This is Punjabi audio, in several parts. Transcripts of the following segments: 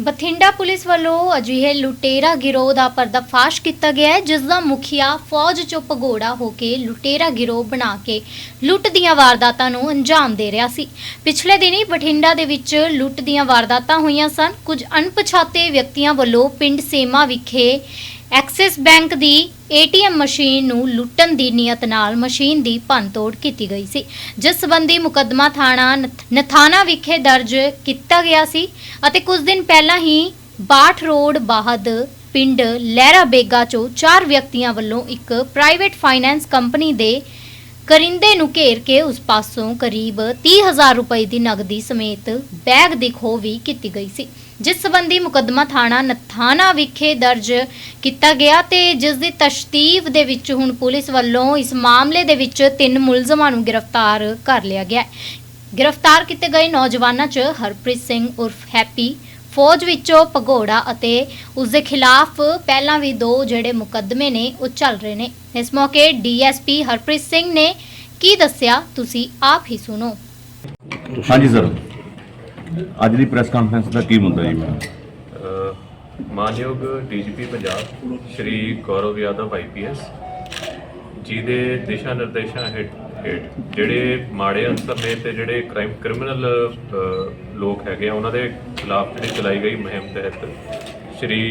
ਬਠਿੰਡਾ ਪੁਲਿਸ ਵੱਲੋਂ ਅਜਿਹੇ ਲੁਟੇਰਾ ਗਿਰੋਹ ਦਾ ਪਰਦਾਫਾਸ਼ ਕੀਤਾ ਗਿਆ ਹੈ, ਜਿਸ ਦਾ ਮੁਖੀਆ ਫੌਜ ਚੋਂ ਭਗੌੜਾ ਹੋ ਕੇ ਲੁਟੇਰਾ ਗਿਰੋਹ ਬਣਾ ਕੇ ਲੁੱਟ ਦੀਆਂ ਵਾਰਦਾਤਾਂ ਨੂੰ ਅੰਜਾਮ ਦੇ ਰਿਹਾ ਸੀ। ਪਿਛਲੇ ਦਿਨੀ ਬਠਿੰਡਾ ਦੇ ਵਿੱਚ ਲੁੱਟ ਦੀਆਂ ਵਾਰਦਾਤਾਂ ਹੋਈਆਂ ਸਨ। ਕੁਝ ਅਣਪਛਾਤੇ ਵਿਅਕਤੀਆਂ ਵੱਲੋਂ ਪਿੰਡ ਸੇਮਾ ਵਿਖੇ ਐਕਸਿਸ ਬੈਂਕ ਦੀ ਏਟੀਐਮ ਮਸ਼ੀਨ ਨੂੰ ਲੁੱਟਣ ਦੀ ਨੀਅਤ ਨਾਲ ਮਸ਼ੀਨ ਦੀ ਭੰਨਤੋੜ ਕੀਤੀ ਗਈ ਸੀ। ਜਿਸ ਸੰਬੰਧੀ ਮੁਕੱਦਮਾ ਥਾਣਾ ਨਥ- ਨਥਾਣਾ ਵਿਖੇ ਦਰਜ ਕੀਤਾ ਗਿਆ ਸੀ ਅਤੇ ਕੁਝ ਦਿਨ ਪਹਿਲਾਂ ਹੀ ਬਾਠ ਰੋਡ ਬਾਹਦ ਪਿੰਡ ਲਹਿਰਾ ਬੇਗਾ ਚੋਂ ਚਾਰ ਵਿਅਕਤੀਆਂ ਵੱਲੋਂ ਇੱਕ ਪ੍ਰਾਈਵੇਟ ਫਾਈਨੈਂਸ ਕੰਪਨੀ ਦੇ ਕਰਿੰਦੇ ਨੂੰ ਘੇਰ ਕੇ ਉਸ ਪਾਸੋਂ ਕਰੀਬ 30000 ਰੁਪਏ ਦੀ ਨਗਦੀ ਸਮੇਤ ਬੈਗ ਦੀ ਖੋਹ ਵੀ ਕੀਤੀ ਗਈ ਸੀ। ਜਿਸ ਸੰਬੰਧੀ ਮੁਕੱਦਮਾ ਥਾਣਾ ਨਥਾਣਾ ਵਿਖੇ ਦਰਜ ਕੀਤਾ ਗਿਆ ਤੇ ਜਿਸ ਦੀ ਤਸ਼ਤੀਫ ਦੇ ਵਿੱਚ ਹੁਣ ਪੁਲਿਸ ਵੱਲੋਂ ਇਸ ਮਾਮਲੇ ਦੇ ਵਿੱਚ ਤਿੰਨ ਮੁਲਜ਼ਮਾਂ ਨੂੰ ਗ੍ਰਿਫਤਾਰ ਕਰ ਲਿਆ ਗਿਆ ਹੈ। ਗ੍ਰਿਫਤਾਰ ਕੀਤੇ ਗਏ ਨੌਜਵਾਨਾਂ 'ਚ ਹਰਪ੍ਰੀਤ ਸਿੰਘ ਉਰਫ ਹੈਪੀ ਫੌਜ ਵਿੱਚੋਂ ਭਗੌੜਾ ਅਤੇ ਉਸ ਦੇ ਖਿਲਾਫ ਪਹਿਲਾਂ ਵੀ ਦੋ ਜਿਹੜੇ ਮੁਕੱਦਮੇ ਨੇ ਉਹ ਚੱਲ ਰਹੇ ਨੇ। ਇਸ ਮੌਕੇ ਡੀਐਸਪੀ ਹਰਪ੍ਰੀਤ ਸਿੰਘ ਨੇ ਕੀ ਦੱਸਿਆ ਤੁਸੀਂ ਆਪ ਹੀ ਸੁਣੋ। ਹਾਂਜੀ ਸਰ ਅੱਜ ਦੀ ਪ੍ਰੈਸ ਕਾਨਫਰੰਸ ਦਾ ਕੀ ਮੁੱਦਾ ਜੀ? ਮਾਨਯੋਗ ਡੀਜੀਪੀ ਪੰਜਾਬ ਸ਼੍ਰੀ ਗੌਰਵ ਯਾਦਵ ਆਈਪੀਐਸ ਜਿਹਦੇ ਦਿਸ਼ਾ ਨਿਰਦੇਸ਼ਾਂ ਹੇਠ ਹੇਠ ਜਿਹੜੇ ਮਾੜੇ ਅੰਸਰ ਨੇ ਤੇ ਜਿਹੜੇ ਕ੍ਰਾਈਮ ਕ੍ਰਿਮੀਨਲ ਲੋਕ ਹੈਗੇ ਆ ਉਹਨਾਂ ਦੇ ਖਿਲਾਫ ਜਿਹੜੀ ਚਲਾਈ ਗਈ ਮੁਹਿੰਮ ਤਹਿਤ, ਸ਼੍ਰੀ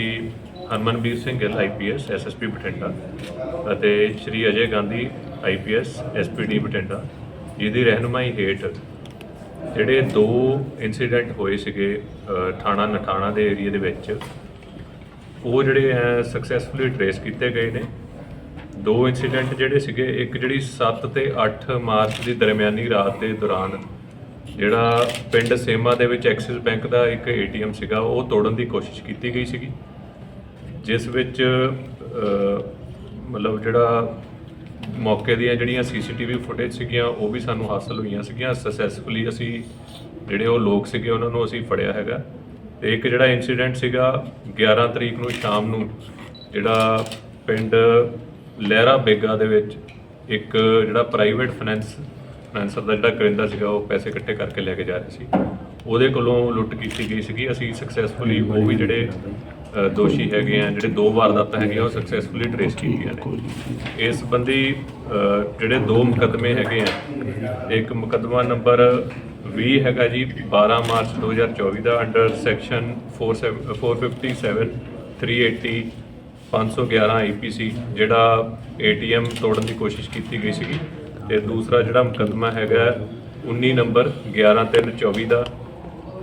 ਹਰਮਨਬੀਰ ਸਿੰਘ ਗਿੱਲ ਆਈਪੀਐਸ ਐਸਐਸਪੀ ਬਠਿੰਡਾ ਅਤੇ ਸ਼੍ਰੀ ਅਜੇ ਗਾਂਧੀ ਆਈਪੀਐਸ ਐਸਪੀਡੀ ਬਠਿੰਡਾ, ਜਿਹਦੀ ਰਹਿਨੁਮਾਈ ਹੇਠ ਜਿਹੜੇ ਦੋ ਇਨਸੀਡੈਂਟ ਹੋਏ ਸੀਗੇ ਥਾਣਾ ਨਠਾਣਾ ਦੇ ਏਰੀਆ ਦੇ ਵਿੱਚ, ਉਹ ਜਿਹੜੇ ਹੈ ਸਕਸੈਸਫੁਲੀ ਟਰੇਸ ਕੀਤੇ ਗਏ ਨੇ। ਦੋ ਇਨਸੀਡੈਂਟ ਜਿਹੜੇ ਸੀਗੇ, ਇੱਕ ਜਿਹੜੀ 7 ਤੇ 8 ਮਾਰਚ ਦੀ ਦਰਮਿਆਨੀ ਰਾਤ ਦੇ ਦੌਰਾਨ ਜਿਹੜਾ ਪਿੰਡ ਸੇਮਾ ਦੇ ਵਿੱਚ ਐਕਸਿਸ ਬੈਂਕ ਦਾ ਇੱਕ ਏਟੀਐਮ ਸੀਗਾ, ਉਹ ਤੋੜਨ ਦੀ ਕੋਸ਼ਿਸ਼ ਕੀਤੀ ਗਈ ਸੀਗੀ। ਜਿਸ ਵਿੱਚ ਮਤਲਬ ਜਿਹੜਾ ਮੌਕੇ ਦੀਆਂ ਜਿਹੜੀਆਂ ਸੀਸੀਟੀਵੀ ਫੁਟੇਜ ਸੀਗੀਆਂ, ਉਹ ਵੀ ਸਾਨੂੰ ਹਾਸਲ ਹੋਈਆਂ ਸੀਗੀਆਂ। ਸਕਸੈਸਫੁਲੀ ਅਸੀਂ ਜਿਹੜੇ ਉਹ ਲੋਕ ਸੀਗੇ, ਉਹਨਾਂ ਨੂੰ ਅਸੀਂ ਫੜਿਆ ਹੈਗਾ। ਤੇ ਇੱਕ ਜਿਹੜਾ ਇਨਸੀਡੈਂਟ ਸੀਗਾ 11 ਤਰੀਕ ਨੂੰ ਸ਼ਾਮ ਨੂੰ, ਜਿਹੜਾ ਪਿੰਡ ਲਹਿਰਾ ਬੇਗਾ ਦੇ ਵਿੱਚ ਇੱਕ ਜਿਹੜਾ ਪ੍ਰਾਈਵੇਟ ਫਾਈਨੈਂਸ ਫਾਈਨੈਂਸਰ ਦਾ ਜਿਹੜਾ ਕਰਿੰਦਾ ਸੀਗਾ ਉਹ ਪੈਸੇ ਇਕੱਠੇ ਕਰਕੇ ਲੈ ਕੇ ਜਾ ਰਿਹਾ ਸੀ। ਉਹਦੇ ਕੋਲੋਂ ਲੁੱਟ ਕੀਤੀ ਗਈ ਸੀਗੀ। ਅਸੀਂ ਸਕਸੈਸਫੁਲੀ ਉਹ ਵੀ ਜਿਹੜੇ ਅ, ਦੋਸ਼ੀ ਹੈਗੇ ਆ ਜਿਹੜੇ ਦੋ ਵਾਰਦਾਤਾਂ ਹੈਗੀਆਂ ਉਹ ਸਕਸੈਸਫੁਲੀ ਟ੍ਰੇਸ ਕੀਤੀਆਂ ਨੇ। ਇਸ ਸੰਬੰਧੀ ਅ, ਜਿਹੜੇ ਦੋ ਮੁਕੱਦਮੇ ਹੈਗੇ ਆ ਇੱਕ ਮੁਕੱਦਮਾ ਨੰਬਰ 20 ਹੈਗਾ ਜੀ 12 ਮਾਰਚ 2024 ਦਾ ਅੰਡਰ ਸੈਕਸ਼ਨ 457 380 511 ਆਈਪੀਸੀ ਜਿਹੜਾ ਏਟੀਐਮ ਤੋੜਨ ਦੀ ਕੋਸ਼ਿਸ਼ ਕੀਤੀ ਗਈ ਸੀਗੀ। ਤੇ ਦੂਸਰਾ ਜਿਹੜਾ ਮੁਕੱਦਮਾ ਹੈਗਾ 19 ਨੰਬਰ 11324 ਦਾ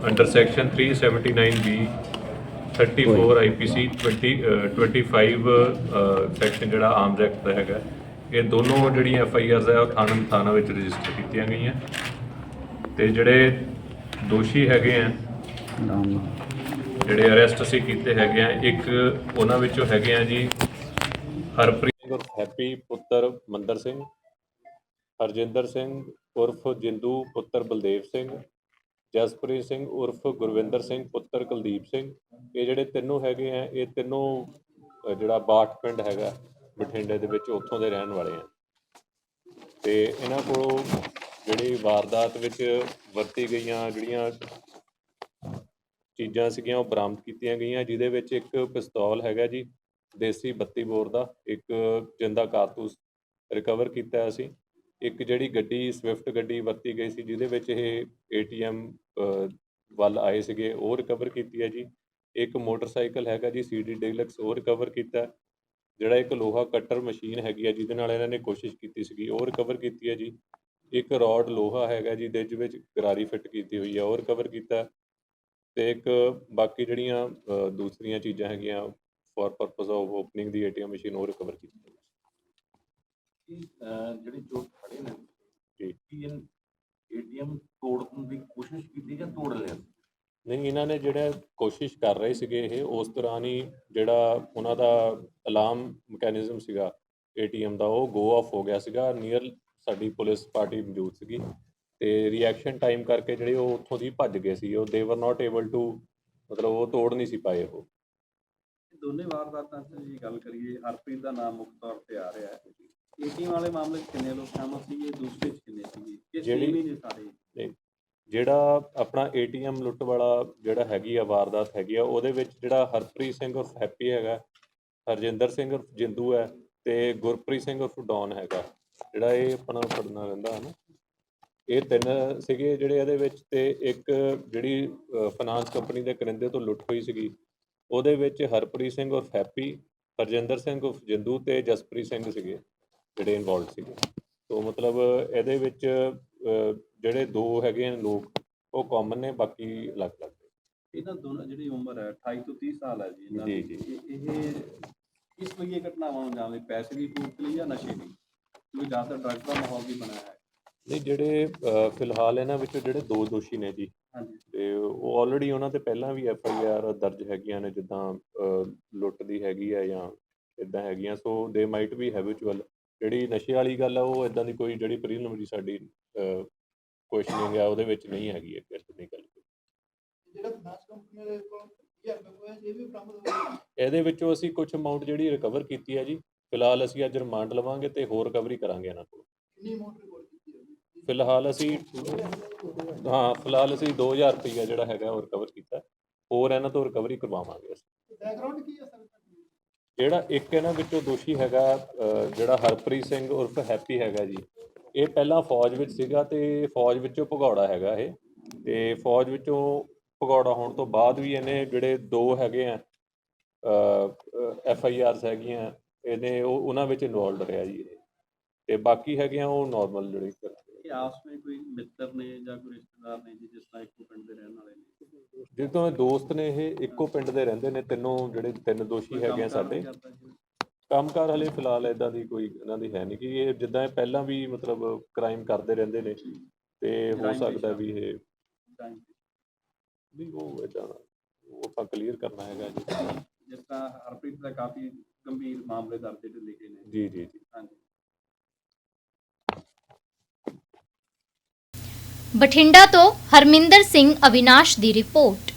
ਅੰਡਰ ਸੈਕਸ਼ਨ 379 ਬੀ 34 ਆਈਪੀਸੀ 20 ਅ, 25 ਸੈਕਸ਼ਨ ਜਿਹੜਾ ਆਰਮਸ ਐਕਟ ਦਾ ਹੈਗਾ ਇਹ ਦੋਨੋਂ ਜਿਹੜੀਆਂ ਐਫ ਆਈ ਆਰਸ ਹੈ ਉਹ ਥਾਣਾ ਥਾਣਾ ਵਿੱਚ ਰਜਿਸਟਰ ਕੀਤੀਆਂ ਗਈਆਂ। ਤੇ ਜਿਹੜੇ ਦੋਸ਼ੀ ਹੈਗੇ ਆ ਜਿਹੜੇ ਅਰੈਸਟ ਅਸੀਂ ਕੀਤੇ ਹੈਗੇ ਆ ਇੱਕ ਉਹਨਾਂ ਵਿੱਚੋਂ ਹੈਗੇ ਆ ਜੀ ਹਰਪ੍ਰੀਤ। ਹੈਪੀ ਪੁੱਤਰ ਮੰਦਰ ਸਿੰਘ ਹਰਜਿੰਦਰ ਸਿੰਘ ਉਰਫ ਜਿੰਦੂ ਪੁੱਤਰ ਬਲਦੇਵ ਸਿੰਘ, ਜਸਪ੍ਰੀਤ ਸਿੰਘ ਉਰਫ ਗੁਰਵਿੰਦਰ ਸਿੰਘ ਪੁੱਤਰ ਕੁਲਦੀਪ ਸਿੰਘ। ਇਹ ਜਿਹੜੇ ਤਿੰਨੋਂ ਹੈਗੇ ਆ, ਇਹ ਤਿੰਨੋਂ ਜਿਹੜਾ ਬਾਠ ਪਿੰਡ ਹੈਗਾ, ਬਠਿੰਡੇ ਦੇ ਵਿੱਚ ਉੱਥੋਂ ਦੇ ਰਹਿਣ ਵਾਲੇ ਆ। ਤੇ ਇਹਨਾਂ ਕੋਲੋਂ ਜਿਹੜੀ ਵਾਰਦਾਤ ਵਿੱਚ ਵਰਤੀ ਗਈਆਂ, ਜਿਹੜੀਆਂ ਚੀਜ਼ਾਂ ਸੀਗੀਆਂ, ਉਹ ਬਰਾਮਦ ਕੀਤੀਆਂ ਗਈਆਂ, ਜਿਹਦੇ ਵਿੱਚ ਇੱਕ ਪਿਸਤੌਲ ਹੈਗਾ ਜੀ, ਦੇਸੀ 32 ਬੋਰ ਦਾ, ਇੱਕ ਜਿੰਦਾ ਕਾਰਤੂਸ ਰਿਕਵਰ ਕੀਤਾ ਅਸੀਂ। ਇੱਕ ਜਿਹੜੀ ਗੱਡੀ ਸਵਿਫਟ ਗੱਡੀ ਵਰਤੀ ਗਈ ਸੀ, ਜਿਹਦੇ ਵਿੱਚ ਇਹ ਏਟੀਐਮ ਵੱਲ ਆਏ ਸੀਗੇ, ਉਹ ਰਿਕਵਰ ਕੀਤੀ ਹੈ ਜੀ। ਇੱਕ ਮੋਟਰਸਾਈਕਲ ਹੈਗਾ ਜੀ ਸੀਡੀ ਡਿਲਕਸ ਉਹ ਰਿਕਵਰ ਕੀਤਾ। ਜਿਹੜਾ ਇੱਕ ਲੋਹਾ ਕਟਰ ਮਸ਼ੀਨ ਹੈਗੀ ਹੈ ਜਿਹਦੇ ਨਾਲ ਇਹਨਾਂ ਨੇ ਕੋਸ਼ਿਸ਼ ਕੀਤੀ ਸੀਗੀ, ਉਹ ਰਿਕਵਰ ਕੀਤੀ ਹੈ ਜੀ। ਇੱਕ ਰੋਡ ਲੋਹਾ ਹੈਗਾ ਜੀ, ਦੇ ਵਿੱਚ ਗਰਾਰੀ ਫਿੱਟ ਕੀਤੀ ਹੋਈ ਹੈ ਉਹ ਰਿਕਵਰ ਕੀਤਾ। ਹੈ। ਤੇ ਇੱਕ ਬਾਕੀ ਜਿਹੜੀਆਂ ਦੂਸਰੀਆਂ ਚੀਜ਼ਾਂ ਹੈਗੀਆਂ ਫॉर ਪਰਪਸ ਆਫ ਓਪਨਿੰਗ ਦੀ ਏਟੀਐਮ ਮਸ਼ੀਨ ਉਹ ਰਿਕਵਰ ਕੀਤੀ ਕਿ ਅਹ, ਜਿਹੜੇ ਚੋਰ ਖੜੇ ਨੇ ਜੀ। ਕੀ ਏਟੀਐਮ ਤੋੜਨ ਦੀ ਕੋਸ਼ਿਸ਼ ਕੀਤੀ ਜਾਂ ਤੋੜ ਲਿਆ? ਨਹੀਂ ਇਹਨਾਂ ਨੇ ਜਿਹੜਾ ਕੋਸ਼ਿਸ਼ ਕਰ ਰਹੇ ਸੀਗੇ ਇਹ ਉਸ ਦੌਰਾਨ ਹੀ ਜਿਹੜਾ ਉਹਨਾਂ ਦਾ ਅਲਾਰਮ ਮੈਕੈਨਿਜ਼ਮ ਸੀਗਾ ਏਟੀਐਮ ਦਾ ਉਹ ਗੋ ਆਫ ਹੋ ਗਿਆ ਸੀਗਾ ਨੀਅਰ ਸਾਡੀ ਪੁਲਿਸ ਪਾਰਟੀ ਮੌਜੂਦ ਸੀਗੀ। ਤੇ ਰਿਐਕਸ਼ਨ ਟਾਈਮ ਕਰਕੇ ਜਿਹੜੇ ਉਹ ਉੱਥੋਂ ਦੀ ਭੱਜ ਗਏ ਸੀ ਉਹ ਦੇ ਵਰ ਨਾਟ ਏਬਲ ਟੂ ਮਤਲਬ ਉਹ ਤੋੜ ਨਹੀਂ ਸੀ ਪਾਏ ਉਹ। ਦੋਨੇ ਵਾਰਦਾਤਾਂ 'ਚ ਜੀ ਗੱਲ ਕਰੀਏ ਹਰਪ੍ਰੀਤ ਦਾ ਨਾਮ ਮੁੱਖ ਤੌਰ ਤੇ ਆ ਰਿਹਾ ਹੈ। ਏਟੀਐਮ ਵਾਲੇ ਮਾਮਲੇ 'ਚ ਕਿੰਨੇ ਲੋਕ ਸ਼ਾਮਲ ਸੀਗੇ ਦੂਸਰੇ 'ਚ ਕਿੰਨੇ ਸੀਗੇ? ਕਿ ਜਿਹੜੀ- ਸਾਰੇ। ਆਪਣਾ ਏਟੀਐਮ ਲੁੱਟ ਵਾਲਾ ਜਿਹੜਾ ਹੈਗੀ ਆ ਵਾਰਦਾਤ ਹੈਗੀ ਆ ਉਹਦੇ ਵਿੱਚ ਜਿਹੜਾ ਹਰਪ੍ਰੀਤ ਸਿੰਘ ਉਰਫ ਹੈਪੀ ਹੈਗਾ ਹਰਜਿੰਦਰ ਸਿੰਘ ਉਰਫ ਜਿੰਦੂ ਹੈ ਤੇ ਗੁਰਪ੍ਰੀਤ ਸਿੰਘ ਉਰਫ ਡੌਨ ਹੈਗਾ। ਜਿਹੜਾ ਇਹ ਆਪਣਾ ਪੜਨਾ ਰਹਿੰਦਾ ਹੈ ਨਾ? ਇਹ ਤਿੰਨ ਸੀਗੇ ਜਿਹੜੇ ਇਹਦੇ ਵਿੱਚ ਤੇ ਇੱਕ ਜਿਹੜੀ ਫਾਈਨਾਂਸ ਕੰਪਨੀ ਦੇ ਕਰਿੰਦੇ ਤੋਂ ਲੁੱਟ ਹੋਈ ਸੀਗੀ। ਉਹਦੇ ਵਿੱਚ ਹਰਪ੍ਰੀਤ ਸਿੰਘ ਉਰਫ ਹੈਪੀ ਹਰਜਿੰਦਰ ਸਿੰਘ ਉਰਫ ਜਿੰਦੂ ਤੇ ਜਸਪ੍ਰੀਤ ਸਿੰਘ ਸੀਗੇ। ਜਿਹੜੇ ਇਨਵੋਲਡ ਸੀਗੇ। ਤੋਂ ਮਤਲਬ ਇਹਦੇ ਵਿੱਚ ਜਿਹੜੇ ਦੋ ਹੈਗੇ ਨੇ ਲੋਕ ਉਹ ਕਾਮਨ ਨੇ ਬਾਕੀ ਅਲੱਗ-ਅਲੱਗ ਨੇ। ਇਹਨਾਂ ਦੋਨਾਂ ਜਿਹੜੀ ਉਮਰ ਹੈ 28 ਤੋਂ 30 ਸਾਲ ਹੈ ਜੀ ਇਹਨਾਂ ਦੀ। ਇਹ- ਇਸ ਲਈ ਇਹ ਘਟਨਾਵਾਂ ਨੂੰ ਲਈ ਪੈਸੇ ਦੀ ਪੂਰਤੀ ਲਈ ਜਾਂ ਨਸ਼ੇ ਦੀ? ਕਿਉਂਕਿ ਜ਼ਿਆਦਾਤਰ ਡਰੱਗ ਦਾ ਮਾਹੌਲ ਵੀ ਬਣਿਆ ਹੈ। ਨਹੀਂ ਜਿਹੜੇ ਫਿਲਹਾਲ ਇਹਨਾਂ ਵਿੱਚੋਂ ਜਿਹੜੇ ਦੋ ਦੋਸ਼ੀ ਨੇ ਜੀ ਤੇ ਉਹ ਆਲਰੇਡੀ ਉਹਨਾਂ ਤੇ ਪਹਿਲਾਂ ਵੀ ਐਫ ਆਈ ਆਰ ਦਰਜ ਹੈਗੀਆਂ ਨੇ ਜਿੱਦਾਂ ਲੁੱਟ ਦੀ ਹੈਗੀ ਆ ਜਾਂ ਇਦਾਂ ਹੈਗੀਆਂ ਸੋ ਦੇ ਮਾਈਟ ਵੀ ਹੈਬਿਚੁਅਲ ਜਿਹੜੀ ਨਸ਼ੇ ਵਾਲੀ ਗੱਲ ਆ ਉਹ ਇਦਾਂ ਦੀ ਕੋਈ ਜਿਹੜੀ ਪ੍ਰੀਲਿਮਿਨਰੀ ਸਾਡੀ ਕੁਐਸਚਨਿੰਗ ਆ ਉਹਦੇ ਵਿੱਚ ਨਹੀਂ ਹੈਗੀ ਹੈ ਇਸ ਦੀ ਗੱਲ। ਜਿਹੜਾ ਫਾਈਨਾਂਸ ਕੰਪਨੀ ਦੇ ਕੋਲ 1000 ਰੁਪਏ ਹੋਇਆ ਇਹ ਵੀ ਬਰਾਮਦ ਹੋ ਗਿਆ ਇਹਦੇ ਵਿੱਚੋਂ ਅਸੀਂ ਕੁਝ ਅਮਾਉਂਟ ਜਿਹੜੀ ਰਿਕਵਰ ਕੀਤੀ ਹੈ ਜੀ ਫਿਲਹਾਲ ਅਸੀਂ ਅੱਜ ਰਿਮਾਂਡ ਲਵਾਂਗੇ ਤੇ ਹੋਰ ਰਿਕਵਰੀ ਕਰਾਂਗੇ ਇਹਨਾਂ ਕੋਲ। ਕਿੰਨੀ ਅਮਾਉਂਟ ਰਿਕਾਰਡ ਕੀਤੀ ਹੈ ਫਿਲਹਾਲ ਅਸੀਂ ਹਾਂ ਫਿਲਹਾਲ ਅਸੀਂ 2000 ਰੁਪਈਆ ਜਿਹੜਾ ਹੈਗਾ ਉਹ ਰਿਕਵਰ ਕੀਤਾ। ਹੋਰ ਇਹਨਾਂ ਤੋਂ ਰਿਕਵਰੀ ਕਰਵਾਵਾਂਗੇ ਅਸੀਂ। ਬੈਕਗ੍ਰਾਉਂਡ ਕੀ ਹੈ ਸਰ? ਜਿਹੜਾ ਇੱਕ ਇਹਨਾਂ ਵਿੱਚੋਂ ਦੋਸ਼ੀ ਹੈਗਾ ਜਿਹੜਾ ਹਰਪ੍ਰੀਤ ਸਿੰਘ ਉਰਫ ਹੈਪੀ ਹੈਗਾ ਜੀ, ਇਹ ਪਹਿਲਾਂ ਫੌਜ ਵਿੱਚ ਸੀਗਾ ਤੇ ਫੌਜ ਵਿੱਚੋਂ ਭਗੌੜਾ ਹੈਗਾ ਇਹ, ਤੇ ਫੌਜ ਵਿੱਚੋਂ ਭਗੌੜਾ ਹੋਣ ਤੋਂ ਬਾਅਦ ਵੀ ਇਹਨੇ ਜਿਹੜੇ ਦੋ ਹੈਗੇ ਆ ਐਫ ਆਈ ਆਰਸ ਹੈਗੀਆਂ, ਇਹਨੇ ਉਹ ਉਹਨਾਂ ਵਿੱਚ ਇਨਵੋਲਡ ਰਿਹਾ ਜੀ ਇਹ, ਤੇ ਬਾਕੀ ਹੈਗੀਆਂ ਉਹ ਨਾਰਮਲ ਜਿਹੜੇ ਇਹ ਆਪਸ ਵਿੱਚ ਕੋਈ ਮਿੱਤਰ ਨੇ ਜਾਂ ਕੋਈ ਰਿਸ਼ਤੇਦਾਰ ਨੇ ਜੀ ਜਿਸ ਤਰ੍ਹਾਂ ਇੱਕੋ ਪਿੰਡ ਦੇ ਰਹਿਣ ਵਾਲੇ ਨੇ? ਜਿੱਦੋਂ ਇਹ ਦੋਸਤ ਨੇ ਇਹ ਇੱਕੋ ਪਿੰਡ ਦੇ ਰਹਿੰਦੇ ਨੇ ਤਿੰਨੋਂ ਜਿਹੜੇ ਤਿੰਨ ਦੋਸ਼ੀ ਹੈਗੇ ਆ ਸਾਡੇ। ਨਹੀਂ? ਕੰਮਕਾਰ ਹਲੇ ਫਿਲਹਾਲ ਇਦਾਂ ਦੀ ਕੋਈ ਇਹਨਾਂ ਦੀ ਹੈ ਨਹੀਂ ਕਿ ਇਹ ਜਿੱਦਾਂ ਇਹ ਪਹਿਲਾਂ ਵੀ ਮਤਲਬ ਕ੍ਰਾਈਮ ਕਰਦੇ ਰਹਿੰਦੇ ਨੇ ਤੇ ਹੋ ਸਕਦਾ। ਵੀ ਇਹ ਵੀ ਉਹ ਇਦਾਂ ਉਹ ਆਪਾਂ ਕਲੀਅਰ ਕਰਨਾ ਹੈਗਾ ਜੀ। ਜਿਸ ਤਰ੍ਹਾਂ ਹਰਪ੍ਰੀਤ ਦਾ ਕਾਫੀ ਗੰਭੀਰ ਮਾਮਲੇ ਦਰਜ ਜਿਹੜੇ ਲਿਖੇ ਨੇ। ਜੀ ਜੀ ਜੀ। ਹਾਂਜੀ। ਬਠਿੰਡਾ ਤੋਂ ਹਰਮਿੰਦਰ ਸਿੰਘ ਅਵਿਨਾਸ਼ ਦੀ ਰਿਪੋਰਟ।